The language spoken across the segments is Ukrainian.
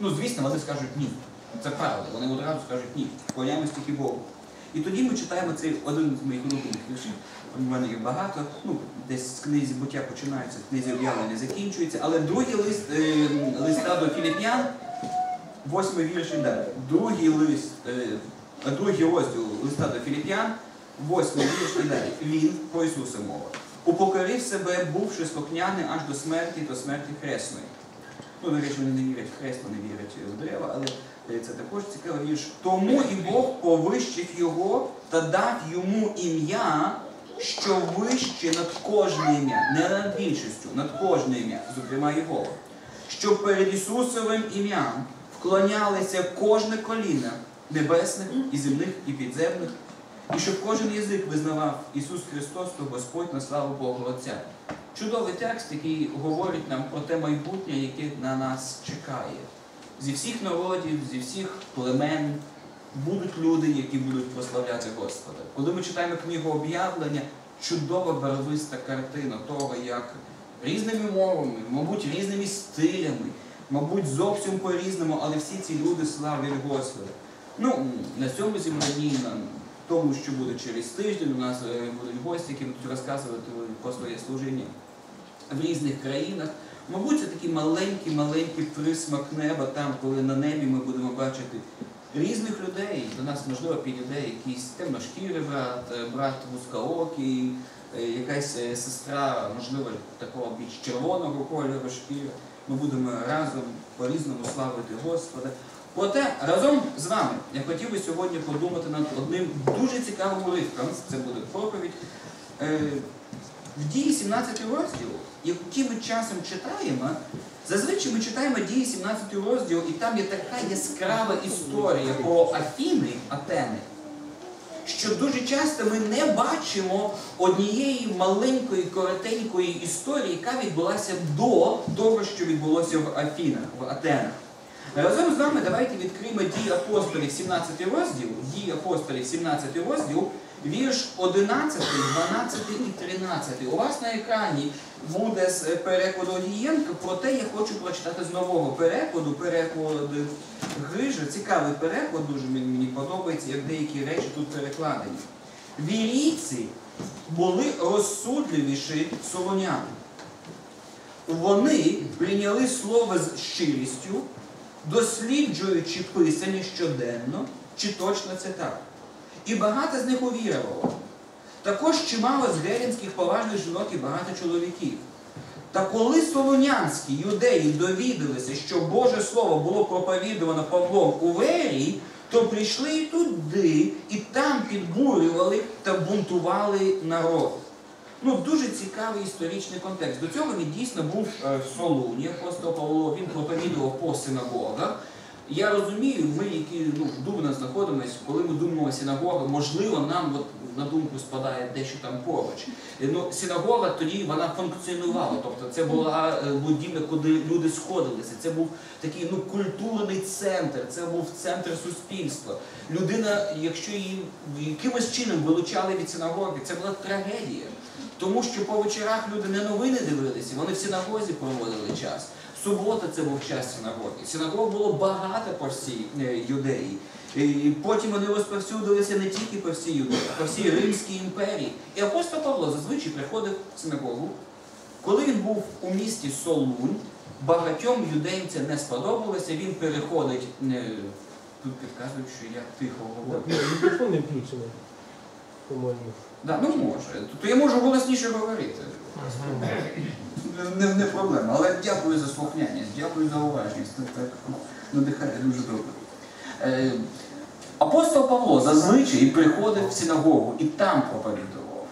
Ну, звісно, вони скажуть ні. Це правда. Вони одразу скажуть ні. Вклоняємось тільки Богу. І тоді ми читаємо цей один з моїх улюблених віршів. У мене їх багато. Ну, десь з книзі буття починається, в книзі об'явлення закінчується. Але другий лист е, листа до Філіп'ян, восьмий вірш і далі. Другий лист, е, другий розділ листа до Філіп'ян, восьмий вірш і далі. Він про Ісуса мова. Упокорив себе, бувши слухняний аж до смерті, до смерті хресної. Ну, речі, вони не вірять в хрест, вони вірять в дерева, але це також цікавий вірш. Тому і Бог повищив його та дав йому ім'я, що вище над кожне ім'я, не над більшістю, над кожне ім'я, зокрема його. Щоб перед Ісусовим ім'ям вклонялися кожне коліна небесних і земних, і підземних, і щоб кожен язик визнавав Ісус Христос, то Господь на славу Богу Отця. Чудовий текст, який говорить нам про те майбутнє, яке на нас чекає. Зі всіх народів, зі всіх племен будуть люди, які будуть прославляти Господа. Коли ми читаємо книгу об'явлення, чудова барвиста картина того, як різними мовами, мабуть, різними стилями, мабуть, зовсім по-різному, але всі ці люди славлять Господа. Ну, на цьому зібранні, на тому, що буде через тиждень, у нас е, будуть гості, які будуть розказувати про своє служіння в різних країнах. Мабуть, це такий маленький-маленький присмак неба там, коли на небі ми будемо бачити різних людей. До нас, можливо, підійде якийсь темношкірий брат, е, брат вузькоокий, е, якась е, сестра, можливо, такого більш червоного кольору шкіри. Ми будемо разом по-різному славити Господа. Проте разом з вами я хотів би сьогодні подумати над одним дуже цікавим уривком. Це буде проповідь. В дії 17 розділу, які ми часом читаємо, зазвичай ми читаємо дії 17 розділу, і там є така яскрава історія про Афіни, Атени, що дуже часто ми не бачимо однієї маленької, коротенької історії, яка відбулася до того, що відбулося в Афінах, в Атенах. Разом з вами давайте відкриємо дії апостолів 17 розділ, дії апостолів 17 розділ, вірш 11, 12 і 13. У вас на екрані буде з перекладу Огієнка, проте я хочу прочитати з нового перекладу, переклад Грижа. Цікавий переклад, дуже мені подобається, як деякі речі тут перекладені. Вірійці були розсудливіші солоняни. Вони прийняли слово з щирістю, досліджуючи писання щоденно, чи точно це так. І багато з них увірувало. Також чимало з герінських поважних жінок і багато чоловіків. Та коли солонянські юдеї довідалися, що Боже Слово було проповідувано Павлом у Верії, то прийшли і туди, і там підбурювали та бунтували народ. Ну, дуже цікавий історичний контекст. До цього він дійсно був е, в Солуні, апостол Павло, він проповідував по синагогах. Я розумію, ми, які ну, в Дубна знаходимося, коли ми думаємо синагога, можливо, нам от, на думку спадає дещо там поруч. Е, Ну, синагога тоді вона функціонувала, тобто це була е, будівля, куди люди сходилися. Це був такий ну, культурний центр, це був центр суспільства. Людина, якщо її якимось чином вилучали від синагоги, це була трагедія. Тому що по вечорах люди не новини дивилися, вони в синагозі проводили час. Субота це був час синагоги. Синагог було багато по всій е, юдеї. І потім вони розповсюдилися не тільки по всій юдеї, а по всій Римській імперії. І апостол Павло зазвичай приходив в синагогу. Коли він був у місті Солунь, багатьом юдеям це не сподобалося, він переходить. е, Тут підказують, що я тихо говорю. Мікрофон не включений, по-моєму. Да, ну може. То я можу голосніше говорити. Не, не проблема. Але дякую за слухняність, дякую за уважність. Так надихає дуже добре. Е, апостол Павло зазвичай приходив в синагогу і там проповідував.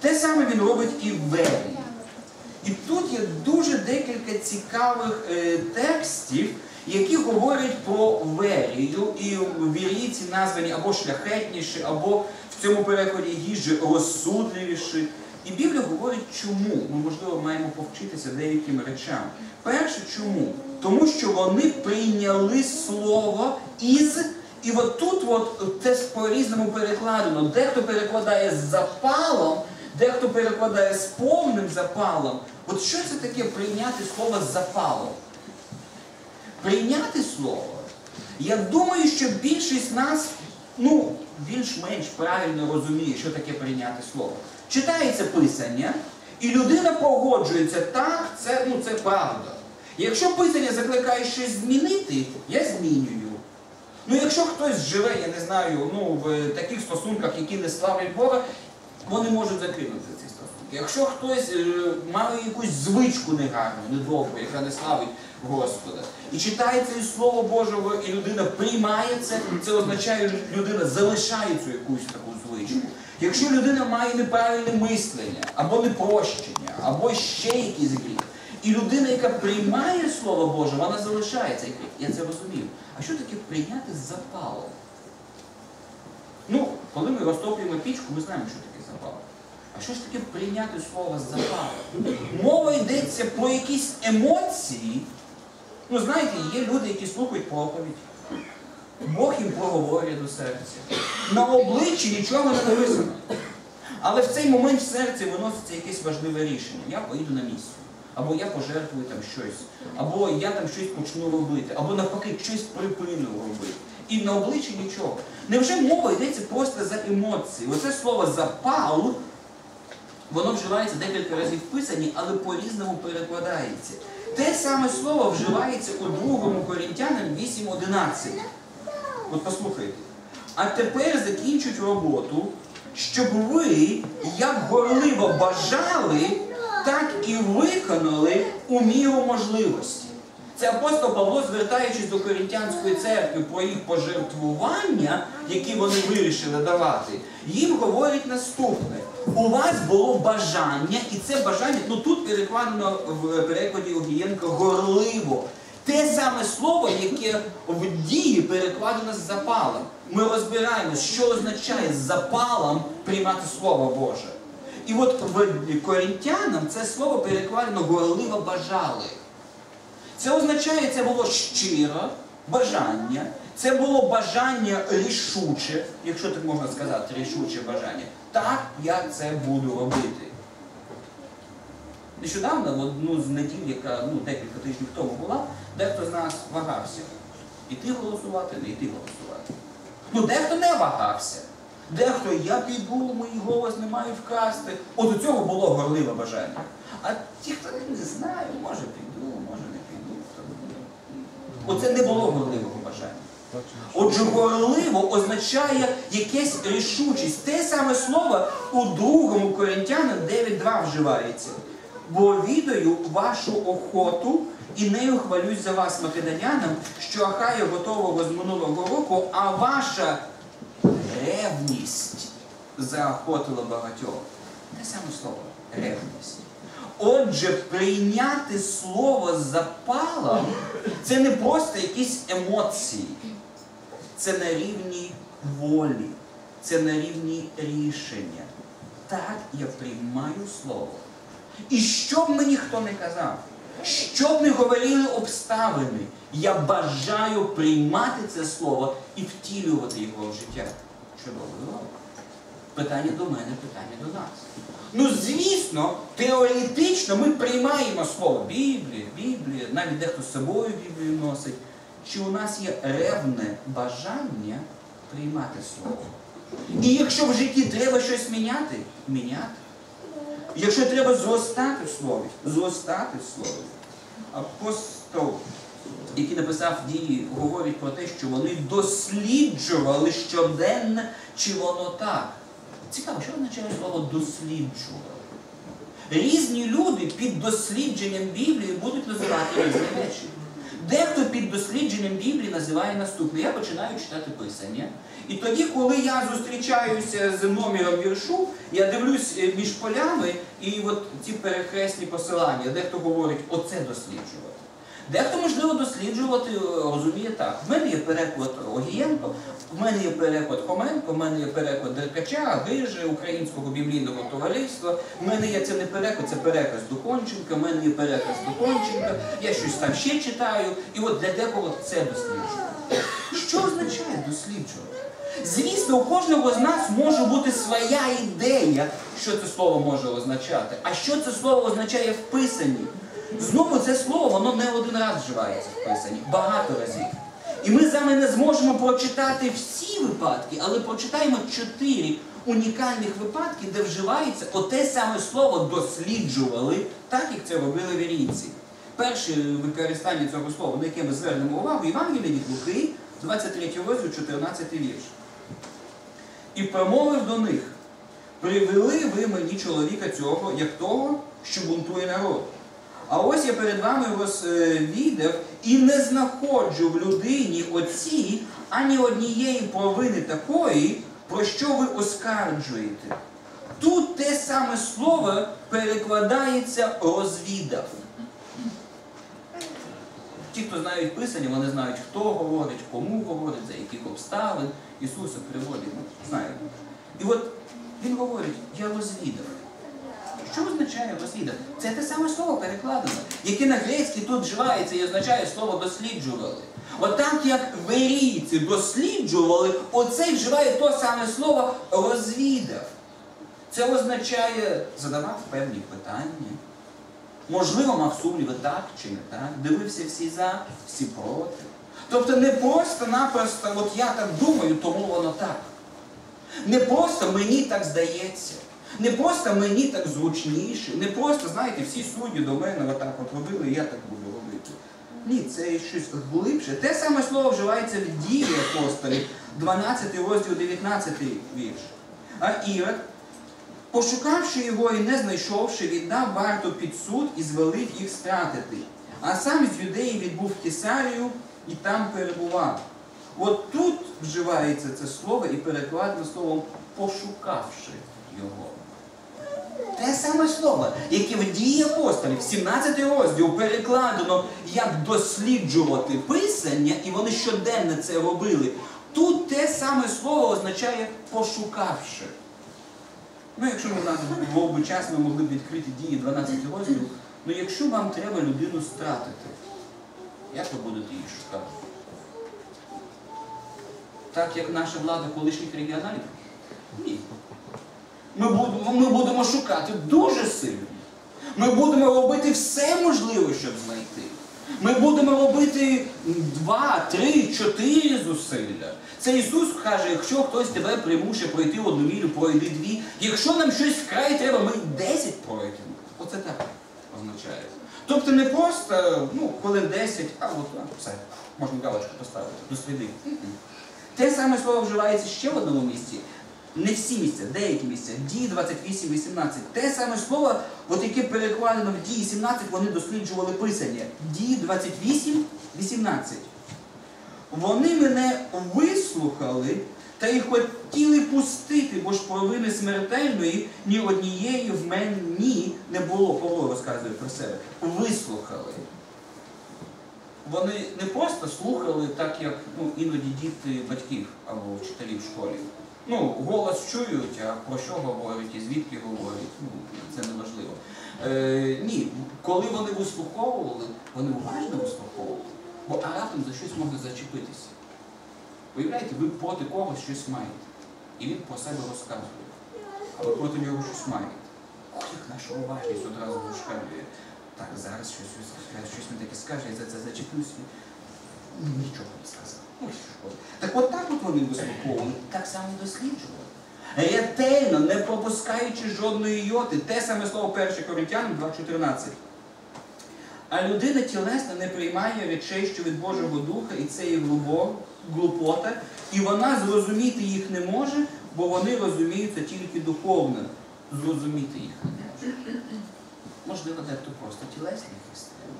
Те саме він робить і в Верії. І тут є дуже декілька цікавих е, текстів, які говорять про Верію, і вірійці названі або шляхетніші, або в цьому перекладі їжі розсудливіші. І Біблія говорить, чому ми, можливо, маємо повчитися деяким речам. Перше, чому? Тому що вони прийняли слово із. І от тут от, це по-різному перекладено. Дехто перекладає з запалом, дехто перекладає з повним запалом. От що це таке прийняти слово з запалом? прийняти слово. Я думаю, що більшість нас ну, більш-менш правильно розуміє, що таке прийняти слово. Читається писання, і людина погоджується, так, це, ну, це правда. Якщо писання закликає щось змінити, я змінюю. Ну, якщо хтось живе, я не знаю, ну, в таких стосунках, які не славлять Бога, вони можуть закинути ці стосунки. Якщо хтось е, має якусь звичку негарну, недобру, яка не славить Господа, і читається із Слово Божого, і людина приймає це, це означає, що людина залишає цю якусь таку звичку. Якщо людина має неправильне мислення, або непрощення, або ще якийсь гріх, і людина, яка приймає Слово Боже, вона залишає цей. Я це розумів. А що таке прийняти з запалом? Ну, коли ми розтоплюємо пічку, ми знаємо, що таке запал. А що ж таке прийняти слово з запалом? Мова йдеться про якісь емоції. Ну, знаєте, є люди, які слухають проповідь. Бог їм проговорює до серця. На обличчі нічого не написано. Але в цей момент в серці виноситься якесь важливе рішення. Я поїду на місію. Або я пожертвую там щось, або я там щось почну робити, або навпаки щось припину робити. І на обличчі нічого. Невже мова йдеться просто за емоції? Оце слово запал, воно вживається декілька разів в писанні, але по-різному перекладається. Те саме слово вживається у другому Корінтянам 8.11. От послухайте. А тепер закінчують роботу, щоб ви, як горливо бажали, так і виконали у міру можливості. Це апостол Павло, звертаючись до Корінтянської церкви про їх пожертвування, які вони вирішили давати, їм говорить наступне: у вас було бажання, і це бажання, ну тут перекладено в перекладі Огієнка горливо. Те саме слово, яке в дії перекладено з запалом. Ми розбираємось, що означає з запалом приймати Слово Боже. І от корінтянам це слово перекладено горливо бажали. Це означає, це було щиро бажання, це було бажання рішуче, якщо так можна сказати, рішуче бажання. Так, я це буду робити. Нещодавно, в одну з неділь, яка ну, декілька тижнів тому була, дехто з нас вагався. Іти голосувати, не йти голосувати. Ну, дехто не вагався. Дехто я піду, мій голос не маю вкрасти. От у цього було горливе бажання. А ті, хто не знає, може піду, може не піду. Оце не було горливого бажання. Отже, горливо означає якесь рішучість. Те саме слово у другому Коринтянам 9.2 вживається. Бо відаю вашу охоту і нею хвалюсь за вас, македонянам, що Ахая готового з минулого року, а ваша ревність заохотила багатьох. Те саме слово ревність. Отже, прийняти слово з запалом це не просто якісь емоції, це на рівні волі, це на рівні рішення. Так я приймаю слово. І що б мені хто не казав, що б не говорили обставини, я бажаю приймати це слово і втілювати його в життя. Чудово. Питання до мене, питання до нас. Ну, звісно, теоретично ми приймаємо слово Біблія, Біблія, навіть дехто з собою Біблію носить. Чи у нас є ревне бажання приймати слово? І якщо в житті треба щось міняти, міняти. Якщо треба зростати в слові, зростати в слові. Апостол, який написав дії, говорить про те, що вони досліджували щоденно, чи воно так. Цікаво, що означає слово досліджували? Різні люди під дослідженням Біблії будуть називати різні речі. Дехто під дослідженням Біблії називає наступне. Я починаю читати Писання. І тоді, коли я зустрічаюся з номером віршу, я дивлюсь е, між полями і от ці перехресні посилання, дехто говорить, оце досліджувати. Дехто, можливо, досліджувати е, розуміє так. В мене є переклад Огієнко, в мене є переклад Хоменко, в мене є переклад Деркача, Гижи, Українського біблійного товариства. В мене є це не переклад, це переказ Духонченка, в мене є переказ Духонченка, я щось там ще читаю, і от для декого це досліджую. Що означає досліджувати? Звісно, у кожного з нас може бути своя ідея, що це слово може означати. А що це слово означає в Писанні? Знову це слово, воно не один раз вживається в писанні, багато разів. І ми з вами не зможемо прочитати всі випадки, але прочитаємо чотири унікальних випадки, де вживається оте саме слово досліджували, так як це робили вірійці. Перше використання цього слова, на яке ми звернемо увагу, Євангелія від Луки, 23 розділ, 14 вірш. І промовив до них: привели ви мені чоловіка цього, як того, що бунтує народ. А ось я перед вами розвідав і не знаходжу в людині оцій ані однієї провини такої, про що ви оскарджуєте. Тут те саме слово перекладається розвідав. Ті, хто знають писання, вони знають, хто говорить, кому говорить, за яких обставин. Ісуса приводить, ну, знають. І от він говорить, я розвідав. Що означає розвідав? Це те саме слово перекладено, яке на грецькій тут вживається і означає слово досліджували. От так як верійці досліджували, оцей вживає то саме слово розвідав. Це означає задавав певні питання. Можливо, мав сумніви так чи не так, дивився всі за, всі проти. Тобто не просто-напросто, от я так думаю, тому воно так. Не просто мені так здається. Не просто мені так зручніше, не просто, знаєте, всі судді до мене отак от робили, і я так буду робити. Ні, це щось глибше. Те саме слово вживається в дії апостолів, 12 розділ, 19 вірш. А Ірод, пошукавши його і не знайшовши, віддав варту під суд і звелив їх стратити. А сам з юдеї відбув Кесарію і там перебував. От тут вживається це слово і перекладено словом пошукавши його. Саме слово, яке в дії апостолів, 17 розділ перекладено як досліджувати писання, і вони щоденно це робили. Тут те саме слово означає пошукавши. Ну, якщо у нас був би час, ми могли б відкрити дії 12 розділ. Ну якщо вам треба людину стратити, як ви будете її шукати? Так як наша влада колишніх регіоналів? Ні. Ми будемо, шукати дуже сильно. Ми будемо робити все можливе, щоб знайти. Ми будемо робити два, три, чотири зусилля. Це Ісус каже, якщо хтось тебе примушує пройти одну мілю, пройди дві. Якщо нам щось вкрай треба, ми десять пройдемо. Оце так означає. Тобто не просто, ну, хвилин 10, а от а, все, можна галочку поставити, досліди. Те саме слово вживається ще в одному місці. Не всі місця, деякі місця. Дії 28-18. Те саме слово, от яке перекладено в дії 17, вони досліджували писання. Дії 28-18. Вони мене вислухали та й хотіли пустити, бо ж провини смертельної ні однієї в мені не було. Павло розказує про себе. Вислухали. Вони не просто слухали так, як ну, іноді діти батьків або вчителів в школі. Ну, голос чують, а про що говорять і звідки говорять, ну, це не важливо. Е, ні, коли вони вислуховували, вони уважно вислуховували, бо а раптом за щось може зачепитися. Уявляєте, ви проти когось щось маєте, і він про себе розказує, а ви проти нього щось маєте. Ох, як наша уважність одразу вишкалює. Так, зараз щось, щось, щось він таке скаже, я за це зачеплюсь. Нічого не сказав. Так от так от вони вислуховували, так само досліджували. Ретельно, не пропускаючи жодної йоти. Те саме слово 1 Коринтянам 2.14. А людина тілесна не приймає речей, що від Божого Духа, і це є глубо- глупота, і вона зрозуміти їх не може, бо вони розуміються тільки духовно. Зрозуміти їх не може. Можливо, дехто просто тілесний християн.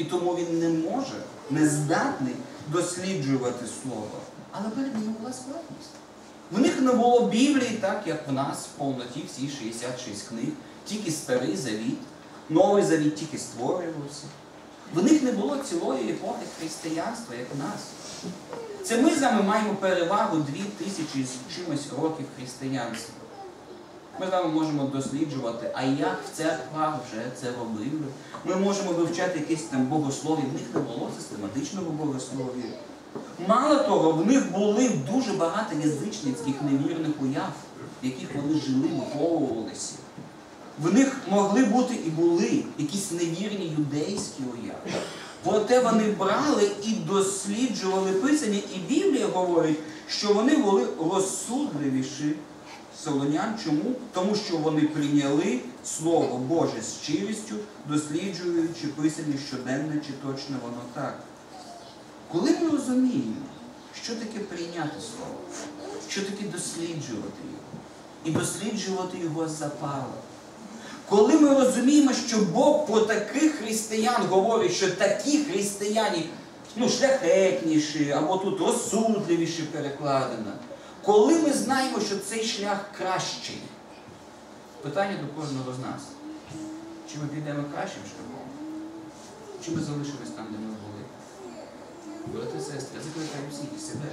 І тому він не може, не здатний досліджувати слово. Але перед ним була складність. В них не було Біблії, так як в нас в повноті всі 66 книг, тільки старий завіт, новий завіт тільки створювався. В них не було цілої епохи християнства, як в нас. Це ми з вами маємо перевагу дві тисячі з чимось років християнства. Ми з вами можемо досліджувати, а як в церквах вже це робили. Ми можемо вивчати якісь там богослов'я. В них не було систематичного богослов'я. Мало того, в них були дуже багато язичницьких невірних уяв, в яких вони жили, виховувалися. В них могли бути і були якісь невірні юдейські уяви. Проте вони брали і досліджували писання, і Біблія говорить, що вони були розсудливіші солонян. Чому? Тому що вони прийняли Слово Боже з щирістю, досліджуючи писання щоденне, чи точно воно так. Коли ми розуміємо, що таке прийняти Слово, що таке досліджувати його, і досліджувати його з запалом. Коли ми розуміємо, що Бог про таких християн говорить, що такі християні ну, шляхетніші або тут розсудливіші перекладено, коли ми знаємо, що цей шлях кращий, питання до кожного з нас. Чи ми підемо кращим шляхом? Чи ми залишимось там, де ми були? Брати і сестри, я закликаю всіх і себе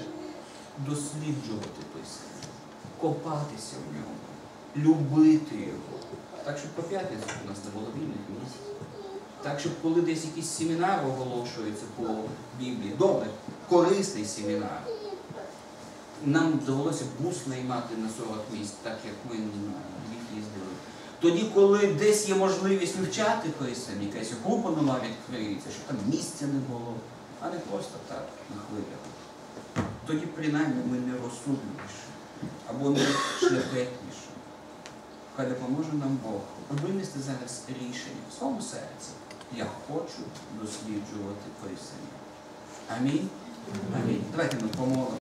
досліджувати писання, копатися в ньому, любити його. Так, щоб по п'ятницю у нас не було вільних місць. Так, щоб коли десь якийсь семінар оголошується по Біблії, добре, корисний семінар. Нам довелося бус наймати на 40 місць, так як ми їх їздили. Тоді, коли десь є можливість вивчати писання, якась група нова відкриється, щоб там місця не було, а не просто так на хвилях. Тоді принаймні ми не розсудливіші або не шляхетніші. Хай допоможе нам Бог винести зараз рішення в своєму серці. Я хочу досліджувати писання. Амінь. Амінь. Давайте ми помолимо.